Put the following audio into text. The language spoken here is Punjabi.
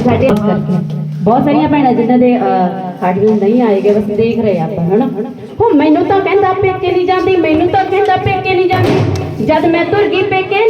ਸਾਡੇ ਬਹੁਤ ਸਾਰੀਆਂ ਭੈਣਾਂ ਜਿਨ੍ਹਾਂ ਦੇ ਹਾਰਡਵੇਅਰ ਨਹੀਂ ਆਏਗੇ ਬਸ ਦੇਖ ਰਹੇ ਆਪਾਂ, ਹਨਾ? ਹੋ ਮੈਨੂੰ ਤਾਂ ਕਹਿੰਦਾ ਪੇਕੇ ਨਹੀਂ ਜਾਂਦੀ, ਮੈਨੂੰ ਤਾਂ ਕਹਿੰਦਾ ਪੇਕੇ ਨਹੀਂ ਜਾਂਦੀ। ਜਦ ਮੈਂ ਤੁਰ ਗਈ, ਪੇਕੇ